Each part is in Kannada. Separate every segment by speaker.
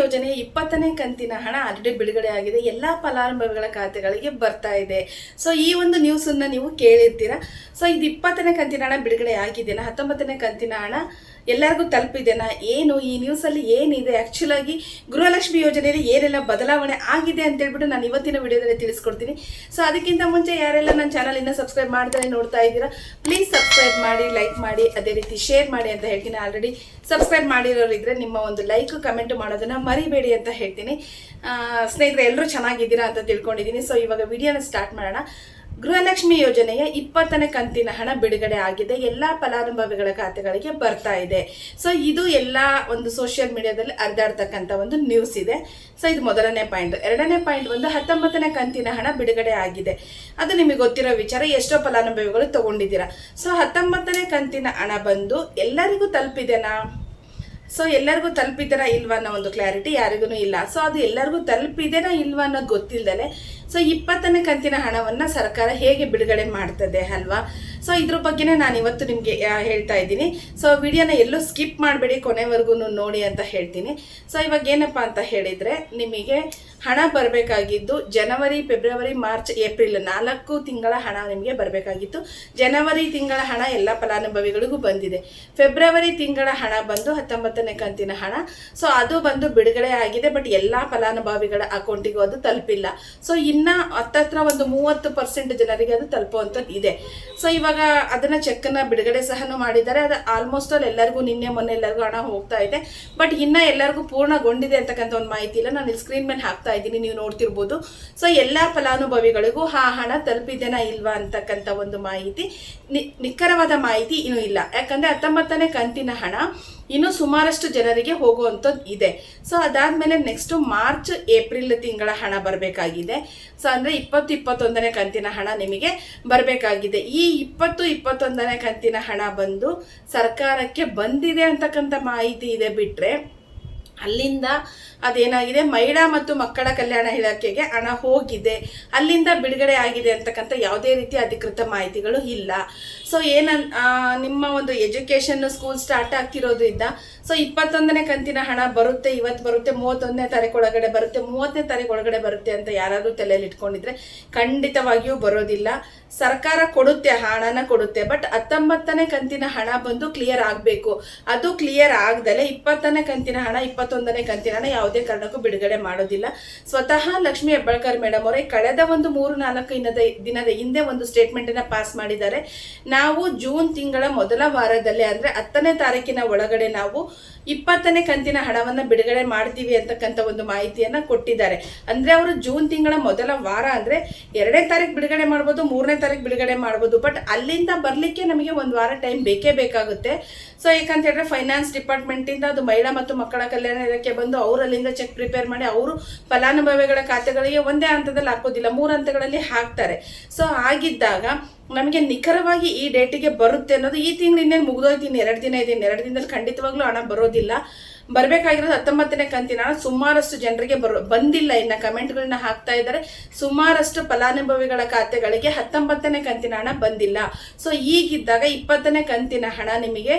Speaker 1: ಯೋಜನೆ ಇಪ್ಪತ್ತನೇ ಕಂತಿನ ಹಣ ಆಲ್ರೆಡಿ ಬಿಡುಗಡೆ ಆಗಿದೆ. ಎಲ್ಲ ಫಲಾನುಭವಿಗಳ ಖಾತೆಗಳಿಗೆ ಬರ್ತಾ ಇದೆ. ಸೊ ಈ ಒಂದು ನ್ಯೂಸನ್ನು ನೀವು ಕೇಳಿರ್ತೀರಾ? ಸೊ ಇದು ಇಪ್ಪತ್ತನೇ ಕಂತಿನ ಹಣ ಬಿಡುಗಡೆ ಆಗಿದೆಯಾ ಹತ್ತೊಂಬತ್ತನೇ ಕಂತಿನ ಹಣ ಎಲ್ಲರಿಗೂ ತಲುಪಿದೆನಾ ಏನು, ಈ ನ್ಯೂಸಲ್ಲಿ ಏನಿದೆ? ಆ್ಯಕ್ಚುಲಾಗಿ ಗೃಹಲಕ್ಷ್ಮಿ ಯೋಜನೆಯಲ್ಲಿ ಏನೆಲ್ಲ ಬದಲಾವಣೆ ಆಗಿದೆ ಅಂತ ಹೇಳ್ಬಿಟ್ಟು ನಾನು ಇವತ್ತಿನ ವಿಡಿಯೋದಲ್ಲಿ ತಿಳಿಸ್ಕೊಡ್ತೀನಿ. ಸೊ ಅದಕ್ಕಿಂತ ಮುಂಚೆ ಯಾರೆಲ್ಲ ನನ್ನ ಚಾನಲ್ ಇನ್ನೂ ಸಬ್ಸ್ಕ್ರೈಬ್ ಮಾಡ್ತಾರೆ ನೋಡ್ತಾ ಇದ್ದೀರಾ ಪ್ಲೀಸ್ ಸಬ್ಸ್ಕ್ರೈಬ್ ಮಾಡಿ ಲೈಕ್ ಮಾಡಿ, ಅದೇ ರೀತಿ ಶೇರ್ ಮಾಡಿ ಅಂತ ಹೇಳ್ತೀನಿ. ಆಲ್ರೆಡಿ ಸಬ್ಸ್ಕ್ರೈಬ್ ಮಾಡಿರೋರು ಇದ್ರೆ ನಿಮ್ಮ ಒಂದು ಲೈಕ್ ಕಮೆಂಟ್ ಮಾಡೋದನ್ನ ಮರಿಬೇಡಿ ಅಂತ ಹೇಳ್ತೀನಿ. ಸ್ನೇಹಿತರೆ ಎಲ್ಲರೂ ಚೆನ್ನಾಗಿದ್ದೀರಾ ಅಂತ ತಿಳ್ಕೊಂಡಿದ್ದೀನಿ. ಸೊ ಇವಾಗ ವಿಡಿಯೋನ ಸ್ಟಾರ್ಟ್ ಮಾಡೋಣ. ಗೃಹಲಕ್ಷ್ಮಿ ಯೋಜನೆಯ ಇಪ್ಪತ್ತನೇ ಕಂತಿನ ಹಣ ಬಿಡುಗಡೆ ಆಗಿದೆ. ಎಲ್ಲ ಫಲಾನುಭವಿಗಳ ಖಾತೆಗಳಿಗೆ ಬರ್ತಾ ಇದೆ. ಸೊ ಇದು ಎಲ್ಲ ಒಂದು ಸೋಷಿಯಲ್ ಮೀಡಿಯಾದಲ್ಲಿ ಹರಿದಾಡ್ತಕ್ಕಂಥ ಒಂದು ನ್ಯೂಸ್ ಇದೆ. ಸೊ ಇದು ಮೊದಲನೇ ಪಾಯಿಂಟ್ ಎರಡನೇ ಪಾಯಿಂಟ್ ಒಂದು ಹತ್ತೊಂಬತ್ತನೇ ಕಂತಿನ ಹಣ ಬಿಡುಗಡೆ ಆಗಿದೆ. ಅದು ನಿಮಗೆ ಗೊತ್ತಿರೋ ವಿಚಾರ, ಎಷ್ಟೋ ಫಲಾನುಭವಿಗಳು ತಗೊಂಡಿದ್ದೀರಾ. ಸೊ ಹತ್ತೊಂಬತ್ತನೇ ಕಂತಿನ ಹಣ ಬಂದು ಎಲ್ಲರಿಗೂ ತಲುಪಿದೆನಾ? ಸೊ ಎಲ್ಲರಿಗೂ ತಲುಪಿದಾರ ಇಲ್ವಾ ಅನ್ನೋ ಒಂದು ಕ್ಲಾರಿಟಿ ಯಾರಿಗೂ ಇಲ್ಲ. ಸೊ ಅದು ಎಲ್ಲರಿಗೂ ತಲುಪಿದೇನ ಇಲ್ವಾ ಅನ್ನೋದು ಗೊತ್ತಿಲ್ಲದೆ ಸೊ ಇಪ್ಪತ್ತನೇ ಕಂತಿನ ಹಣವನ್ನು ಸರ್ಕಾರ ಹೇಗೆ ಬಿಡುಗಡೆ ಮಾಡ್ತದೆ ಅಲ್ವಾ? ಸೊ ಇದ್ರ ಬಗ್ಗೆನೇ ನಾನು ಇವತ್ತು ನಿಮಗೆ ಹೇಳ್ತಾ ಇದ್ದೀನಿ. ಸೊ ವಿಡಿಯೋನ ಎಲ್ಲೂ ಸ್ಕಿಪ್ ಮಾಡಬೇಡಿ ಕೊನೆವರೆಗೂ ನೋಡಿ ಅಂತ ಹೇಳ್ತೀನಿ. ಸೊ ಇವಾಗ ಏನಪ್ಪ ಅಂತ ಹೇಳಿದರೆ, ನಿಮಗೆ ಹಣ ಬರಬೇಕಾಗಿದ್ದು ಜನವರಿ, ಫೆಬ್ರವರಿ, ಮಾರ್ಚ್, ಏಪ್ರಿಲ್ ನಾಲ್ಕು ತಿಂಗಳ ಹಣ ನಿಮಗೆ ಬರಬೇಕಾಗಿತ್ತು. ಜನವರಿ ತಿಂಗಳ ಹಣ ಎಲ್ಲ ಫಲಾನುಭವಿಗಳಿಗೂ ಬಂದಿದೆ. ಫೆಬ್ರವರಿ ತಿಂಗಳ ಹಣ ಬಂದು ಹತ್ತೊಂಬತ್ತನೇ ಕಂತಿನ ಹಣ. ಸೊ ಅದು ಬಂದು ಬಿಡುಗಡೆ ಆಗಿದೆ ಬಟ್ ಎಲ್ಲ ಫಲಾನುಭವಿಗಳ ಅಕೌಂಟಿಗೂ ಅದು ತಲುಪಿಲ್ಲ. ಸೊ ಇನ್ನ ಹತ್ತತ್ರ ಒಂದು ಮೂವತ್ತು ಪರ್ಸೆಂಟ್ ಜನರಿಗೆ ಅದು ತಲುಪುವಂಥದ್ದು ಇದೆ. ಸೊ ಇವಾಗ ಅದನ್ನ ಚೆಕ್ಕನ್ನು ಬಿಡುಗಡೆ ಸಹ ಮಾಡಿದ್ದಾರೆ. ಅದು ಆಲ್ಮೋಸ್ಟ್ ಆಲ್ ಎಲ್ಲರಿಗೂ ನಿನ್ನೆ, ಮೊನ್ನೆ ಎಲ್ಲರಿಗೂ ಹಣ ಹೋಗ್ತಾ ಇದೆ. ಬಟ್ ಇನ್ನ ಎಲ್ಲರಿಗೂ ಪೂರ್ಣಗೊಂಡಿದೆ ಅಂತಕ್ಕಂಥ ಒಂದು ಮಾಹಿತಿ ಇಲ್ಲ. ನಾನು ಸ್ಕ್ರೀನ್ ಮೇಲೆ ಹಾಕ್ತಾ ಇದ್ದೀನಿ, ನೀವು ನೋಡ್ತಿರ್ಬೋದು. ಸೊ ಎಲ್ಲ ಫಲಾನುಭವಿಗಳಿಗೂ ಆ ಹಣ ತಲುಪಿದೆನಾ ಇಲ್ವಾ ಅಂತಕ್ಕಂಥ ಒಂದು ಮಾಹಿತಿ ನಿಖರವಾದ ಮಾಹಿತಿ ಇನ್ನೂ ಇಲ್ಲ. ಯಾಕಂದ್ರೆ ಹತ್ತೊಂಬತ್ತನೇ ಕಂತಿನ ಹಣ ಇನ್ನು ಸುಮಾರಷ್ಟು ಜನರಿಗೆ ಹೋಗುವಂಥದ್ದು ಇದೆ. ಸೊ ಅದಾದ್ಮೇಲೆ ನೆಕ್ಸ್ಟ್ ಮಾರ್ಚ್, ಏಪ್ರಿಲ್ ತಿಂಗಳ ಹಣ ಬರಬೇಕಾಗಿದೆ. ಸೊ ಅಂದರೆ ಇಪ್ಪತ್ತು ಇಪ್ಪತ್ತೊಂದನೇ ಕಂತಿನ ಹಣ ನಿಮಗೆ ಬರಬೇಕಾಗಿದೆ. ಈ ಇಪ್ಪತ್ತು ಇಪ್ಪತ್ತೊಂದನೇ ಕಂತಿನ ಹಣ ಬಂದು ಸರ್ಕಾರಕ್ಕೆ ಬಂದಿದೆ ಅಂತಕ್ಕಂಥ ಮಾಹಿತಿ ಇದೆ ಬಿಟ್ರೆ ಅಲ್ಲಿಂದ ಅದೇನಾಗಿದೆ? ಮಹಿಳಾ ಮತ್ತು ಮಕ್ಕಳ ಕಲ್ಯಾಣ ಇಲಾಖೆಗೆ ಹಣ ಹೋಗಿದೆ. ಅಲ್ಲಿಂದ ಬಿಡುಗಡೆ ಆಗಿದೆ ಅಂತಕ್ಕಂಥ ಯಾವುದೇ ರೀತಿ ಅಧಿಕೃತ ಮಾಹಿತಿಗಳು ಇಲ್ಲ. ಸೊ ಏನ ನಿಮ್ಮ ಒಂದು ಎಜುಕೇಷನ್ ಸ್ಕೂಲ್ ಸ್ಟಾರ್ಟ್ ಆಗ್ತಿರೋದ್ರಿಂದ ಸೊ ಇಪ್ಪತ್ತೊಂದನೇ ಕಂತಿನ ಹಣ ಬರುತ್ತೆ, ಇವತ್ತು ಬರುತ್ತೆ, ಮೂವತ್ತೊಂದನೇ ತಾರೀಕು ಒಳಗಡೆ ಬರುತ್ತೆ, ಮೂವತ್ತನೇ ತಾರೀಕು ಒಳಗಡೆ ಬರುತ್ತೆ ಅಂತ ಯಾರಾದರೂ ತಲೆಯಲ್ಲಿ ಇಟ್ಕೊಂಡಿದ್ರೆ ಖಂಡಿತವಾಗಿಯೂ ಬರೋದಿಲ್ಲ. ಸರ್ಕಾರ ಕೊಡುತ್ತೆ, ಹಣನ ಕೊಡುತ್ತೆ ಬಟ್ ಹತ್ತೊಂಬತ್ತನೇ ಕಂತಿನ ಹಣ ಬಂದು ಕ್ಲಿಯರ್ ಆಗಬೇಕು. ಅದು ಕ್ಲಿಯರ್ ಆಗದಲೆ ಇಪ್ಪತ್ತನೇ ಕಂತಿನ ಹಣ, ಇಪ್ಪತ್ತೊಂದನೇ ಕಂತಿನ ಹಣ ಯಾವುದೇ ಕಾರಣಕ್ಕೂ ಬಿಡುಗಡೆ ಮಾಡೋದಿಲ್ಲ. ಸ್ವತಃ ಲಕ್ಷ್ಮಿ ಹೆಬ್ಬಾಳ್ಕರ್ ಮೇಡಮ್ ಅವರೇ, ಕಳೆದ ಒಂದು ಮೂರು ನಾಲ್ಕು ದಿನದ ದಿನದ ಹಿಂದೆ ಒಂದು ಸ್ಟೇಟ್ಮೆಂಟ್ ಅನ್ನ ಪಾಸ್ ಮಾಡಿದ್ದಾರೆ. ನಾವು ಜೂನ್ ತಿಂಗಳ ಮೊದಲ ವಾರದಲ್ಲಿ, ಅಂದ್ರೆ ಹತ್ತನೇ ತಾರೀಕಿನ ಒಳಗಡೆ ನಾವು ಇಪ್ಪತ್ತನೇ ಕಂತಿನ ಹಣವನ್ನು ಬಿಡುಗಡೆ ಮಾಡ್ತೀವಿ ಅಂತಕ್ಕಂಥ ಒಂದು ಮಾಹಿತಿಯನ್ನ ಕೊಟ್ಟಿದ್ದಾರೆ. ಅಂದ್ರೆ ಅವರು ಜೂನ್ ತಿಂಗಳ ಮೊದಲ ವಾರ ಅಂದ್ರೆ ಎರಡನೇ ತಾರೀಕು ಬಿಡುಗಡೆ ಮಾಡ್ಬೋದು, ಮೂರನೇ ತಾರೀಕು ಬಿಡುಗಡೆ ಮಾಡ್ಬೋದು. ಬಟ್ ಅಲ್ಲಿಂದ ಬರಲಿಕ್ಕೆ ನಮಗೆ ಒಂದು ವಾರ ಟೈಮ್ ಬೇಕೇ ಬೇಕಾಗುತ್ತೆ. ಸೊ ಯಾಕಂತ ಹೇಳಿದ್ರೆ ಫೈನಾನ್ಸ್ ಡಿಪಾರ್ಟ್ಮೆಂಟ್ ಇಂದ ಅದು ಮಹಿಳಾ ಮತ್ತು ಮಕ್ಕಳ ಕಲ್ಯಾಣ ಇಲಾಖೆ ಬಂದು ಅವರು ಅಲ್ಲಿಂದ ಚೆಕ್ ಪ್ರಿಪೇರ್ ಮಾಡಿ ಅವರು ಫಲಾನುಭವಿಗಳ ಖಾತೆಗಳಿಗೆ ಒಂದೇ ಹಂತದಲ್ಲಿ ಹಾಕೋದಿಲ್ಲ, ಮೂರು ಹಂತಗಳಲ್ಲಿ ಹಾಕ್ತಾರೆ. ಸೊ ಆಗಿದ್ದಾಗ ನಮಗೆ ನಿಖರವಾಗಿ ಈ ಡೇಟಿಗೆ ಬರುತ್ತೆ ಅನ್ನೋದು ಈ ತಿಂಗಳು ಇನ್ನೇನು ಮುಗಿದೋಯ್ತೀನಿ ಎರಡು ದಿನ ಇದ್ದೀನಿ ಎರಡು ದಿನದಲ್ಲಿ ಖಂಡಿತವಾಗ್ಲೂ ಹಣ ಬರೋದಿಲ್ಲ. ಬರಬೇಕಾಗಿರೋದು ಹತ್ತೊಂಬತ್ತನೇ ಕಂತಿನ. ಸುಮಾರಷ್ಟು ಜನರಿಗೆ ಬರೋ ಬಂದಿಲ್ಲ ಇನ್ನು ಕಮೆಂಟ್ಗಳನ್ನ ಹಾಕ್ತಾ ಇದ್ದಾರೆ. ಸುಮಾರಷ್ಟು ಫಲಾನುಭವಿಗಳ ಖಾತೆಗಳಿಗೆ ಹತ್ತೊಂಬತ್ತನೇ ಕಂತಿನ ಹಣ ಬಂದಿಲ್ಲ. ಸೊ ಈಗಿದ್ದಾಗ ಇಪ್ಪತ್ತನೇ ಕಂತಿನ ಹಣ ನಿಮಗೆ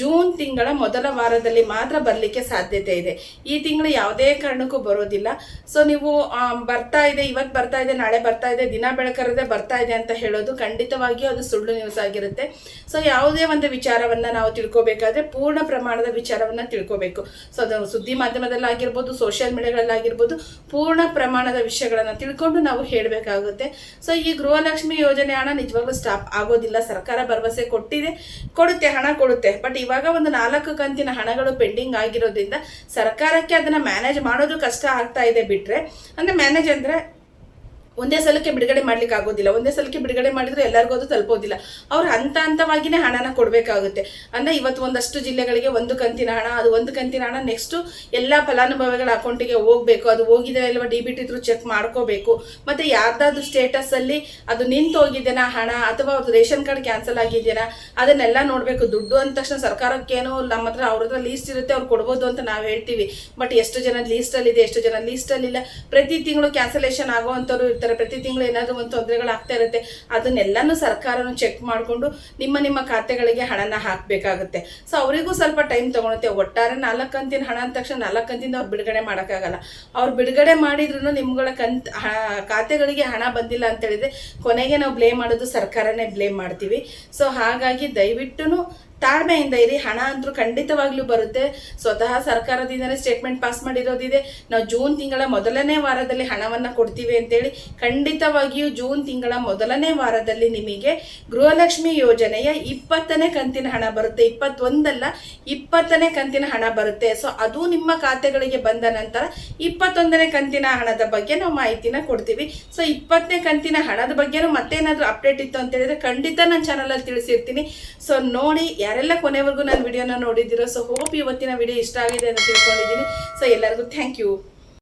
Speaker 1: ಜೂನ್ ತಿಂಗಳ ಮೊದಲ ವಾರದಲ್ಲಿ ಮಾತ್ರ ಬರಲಿಕ್ಕೆ ಸಾಧ್ಯತೆ ಇದೆ. ಈ ತಿಂಗಳು ಯಾವುದೇ ಕಾರಣಕ್ಕೂ ಬರೋದಿಲ್ಲ. ಸೊ ನೀವು ಬರ್ತಾ ಇದೆ ಇವತ್ತು ಬರ್ತಾ ಇದೆ, ನಾಳೆ ಬರ್ತಾ ಇದೆ, ದಿನ ಬೆಳಕರದೆ ಬರ್ತಾ ಇದೆ ಅಂತ ಹೇಳೋದು ಖಂಡಿತವಾಗಿಯೂ ಅದು ಸುಳ್ಳು ನ್ಯೂಸ್ ಆಗಿರುತ್ತೆ. ಸೊ ಯಾವುದೇ ಒಂದು ವಿಚಾರವನ್ನು ನಾವು ತಿಳ್ಕೊಬೇಕಾದ್ರೆ ಪೂರ್ಣ ಪ್ರಮಾಣದ ವಿಚಾರವನ್ನು ತಿಳ್ಕೊಬೇಕು. ಸೊ ಅದು ಸುದ್ದಿ ಮಾಧ್ಯಮದಲ್ಲಾಗಿರ್ಬೋದು ಸೋಷಿಯಲ್ ಮೀಡಿಯಾಗಳಲ್ಲಾಗಿರ್ಬೋದು ಪೂರ್ಣ ಪ್ರಮಾಣದ ವಿಷಯಗಳನ್ನು ತಿಳ್ಕೊಂಡು ನಾವು ಹೇಳಬೇಕಾಗುತ್ತೆ. ಸೊ ಈ ಗೃಹಲಕ್ಷ್ಮಿ ಯೋಜನೆ ಹಣ ನಿಜವಾಗ್ಲೂ ಸ್ಟಾಪ್ ಆಗೋದಿಲ್ಲ. ಸರ್ಕಾರ ಭರವಸೆ ಕೊಟ್ಟಿದೆ. ಕೊಡುತ್ತೆ, ಹಣ ಕೊಡುತ್ತೆ. ಬಟ್ ಇವಾಗ ಒಂದು ನಾಲ್ಕು ಕಂತಿನ ಹಣಗಳು ಪೆಂಡಿಂಗ್ ಆಗಿರೋದ್ರಿಂದ ಸರ್ಕಾರಕ್ಕೆ ಅದನ್ನ ಮ್ಯಾನೇಜ್ ಮಾಡೋದು ಕಷ್ಟ ಆಗ್ತಾ ಇದೆ ಬಿಟ್ರೆ. ಅಂದ್ರೆ ಮ್ಯಾನೇಜ್ ಅಂದ್ರೆ ಒಂದೇ ಸಲಕ್ಕೆ ಬಿಡುಗಡೆ ಮಾಡ್ಲಿಕ್ಕೆ ಆಗೋದಿಲ್ಲ. ಒಂದೇ ಸಲಕ್ಕೆ ಬಿಡುಗಡೆ ಮಾಡಿದ್ರೆ ಎಲ್ಲರಿಗೂ ಅದು ತಲುಪೋದಿಲ್ಲ. ಅವ್ರು ಹಂತ ಹಂತವಾಗಿನೇ ಹಣನ ಕೊಡಬೇಕಾಗುತ್ತೆ. ಅಂದ್ರೆ ಇವತ್ತು ಒಂದಷ್ಟು ಜಿಲ್ಲೆಗಳಿಗೆ ಒಂದು ಕಂತಿನ ಹಣ, ಅದು ಒಂದು ಕಂತಿನ ಹಣ ನೆಕ್ಸ್ಟ್ ಎಲ್ಲ ಫಲಾನುಭವಿಗಳ ಅಕೌಂಟಿಗೆ ಹೋಗ್ಬೇಕು. ಅದು ಹೋಗಿದೆ ಇಲ್ವಾ D B T through check ಮಾಡ್ಕೋಬೇಕು. ಮತ್ತೆ ಯಾರ್ದಾದ್ರು ಸ್ಟೇಟಸ್ ಅಲ್ಲಿ ಅದು ನಿಂತು ಹೋಗಿದೆನಾ ಹಣ, ಅಥವಾ ಅವ್ರದ್ದು ರೇಷನ್ ಕಾರ್ಡ್ ಕ್ಯಾನ್ಸಲ್ ಆಗಿದೆಯಾ, ಅದನ್ನೆಲ್ಲ ನೋಡ್ಬೇಕು. ದುಡ್ಡು ಅಂದ ತಕ್ಷಣ ಸರ್ಕಾರಕ್ಕೇನೋ ನಮ್ಮ ಹತ್ರ ಅವ್ರ ಹತ್ರ ಲೀಸ್ಟ್ ಇರುತ್ತೆ, ಅವ್ರು ಕೊಡ್ಬೋದು ಅಂತ ನಾವು ಹೇಳ್ತೀವಿ. ಬಟ್ ಎಷ್ಟು ಜನ ಲೀಸ್ಟ್ ಅಲ್ಲಿ ಇದೆ ಎಷ್ಟು ಜನ ಲೀಸ್ಟ್ ಅಲ್ಲಿ ಇಲ್ಲ ಪ್ರತಿ ತಿಂಗಳು ಕ್ಯಾನ್ಸಲೇಷನ್ ಆಗುವಂಥವ್ರು ಇರ್ತಾರೆ. ಇರ್ತಾರೆ ಪ್ರತಿ ತಿಂಗಳು ಏನಾದರೂ ಒಂದು ತೊಂದರೆಗಳು ಆಗ್ತಾ ಇರುತ್ತೆ. ಅದನ್ನೆಲ್ಲನೂ ಸರ್ಕಾರನು ಚೆಕ್ ಮಾಡಿಕೊಂಡು ನಿಮ್ಮ ನಿಮ್ಮ ಖಾತೆಗಳಿಗೆ ಹಣನ ಹಾಕಬೇಕಾಗುತ್ತೆ. ಸೊ ಅವರಿಗೂ ಸ್ವಲ್ಪ ಟೈಮ್ ತೊಗೊಳುತ್ತೆ. ಒಟ್ಟಾರೆ ನಾಲ್ಕು ಕಂತಿನ ಹಣ ಅಂದ ತಕ್ಷಣ ನಾಲ್ಕು ಕಂತಿಂದ ಅವ್ರು ಬಿಡುಗಡೆ ಮಾಡೋಕ್ಕಾಗಲ್ಲ. ಅವ್ರು ಬಿಡುಗಡೆ ಮಾಡಿದ್ರು ನಿಮ್ಗಳ ಕಂತ್ ಖಾತೆಗಳಿಗೆ ಹಣ ಬಂದಿಲ್ಲ ಅಂತ ಹೇಳಿದ್ರೆ ಕೊನೆಗೆ ನಾವು ಬ್ಲೇಮ್ ಮಾಡೋದು ಸರ್ಕಾರನೇ ಬ್ಲೇಮ್ ಮಾಡ್ತೀವಿ. ಸೊ ಹಾಗಾಗಿ ದಯವಿಟ್ಟು ತಾಳ್ಮೆಯಿಂದ ಇರಿ. ಹಣ ಅಂತೂ ಖಂಡಿತವಾಗ್ಲೂ ಬರುತ್ತೆ. ಸ್ವತಃ ಸರ್ಕಾರದಿಂದಲೇ ಸ್ಟೇಟ್ಮೆಂಟ್ ಪಾಸ್ ಮಾಡಿರೋದಿದೆ. ನಾವು ಜೂನ್ ತಿಂಗಳ ಮೊದಲನೇ ವಾರದಲ್ಲಿ ಹಣವನ್ನು ಕೊಡ್ತೀವಿ ಅಂತೇಳಿ ಖಂಡಿತವಾಗಿಯೂ ಜೂನ್ ತಿಂಗಳ ಮೊದಲನೇ ವಾರದಲ್ಲಿ ನಿಮಗೆ ಗೃಹಲಕ್ಷ್ಮಿ ಯೋಜನೆಯ ಇಪ್ಪತ್ತನೇ ಕಂತಿನ ಹಣ ಬರುತ್ತೆ. ಇಪ್ಪತ್ತೊಂದಲ್ಲ, ಇಪ್ಪತ್ತನೇ ಕಂತಿನ ಹಣ ಬರುತ್ತೆ. ಸೊ ಅದು ನಿಮ್ಮ ಖಾತೆಗಳಿಗೆ ಬಂದ ನಂತರ ಇಪ್ಪತ್ತೊಂದನೇ ಕಂತಿನ ಹಣದ ಬಗ್ಗೆ ನಾವು ಮಾಹಿತಿನ ಕೊಡ್ತೀವಿ. ಸೊ ಇಪ್ಪತ್ತನೇ ಕಂತಿನ ಹಣದ ಬಗ್ಗೆನೂ ಮತ್ತೇನಾದರೂ ಅಪ್ಡೇಟ್ ಇತ್ತು ಅಂತ ಹೇಳಿದ್ರೆ ಖಂಡಿತ ನನ್ನ ಚಾನಲಲ್ಲಿ ತಿಳಿಸಿರ್ತೀನಿ. ಸೊ ನೋಡಿ ಯಾರೆಲ್ಲ ಕೊನೆವರೆಗೂ ನಾನು ವಿಡಿಯೋನ ನೋಡಿದ್ದೀರೋ ಸೊ ಹೋಪ್ ಇವತ್ತಿನ ವಿಡಿಯೋ ಇಷ್ಟ ಆಗಿದೆ ಅಂತ ತಿಳ್ಕೊಂಡಿದ್ದೀನಿ. ಸೊ ಎಲ್ಲರಿಗೂ ಥ್ಯಾಂಕ್ ಯು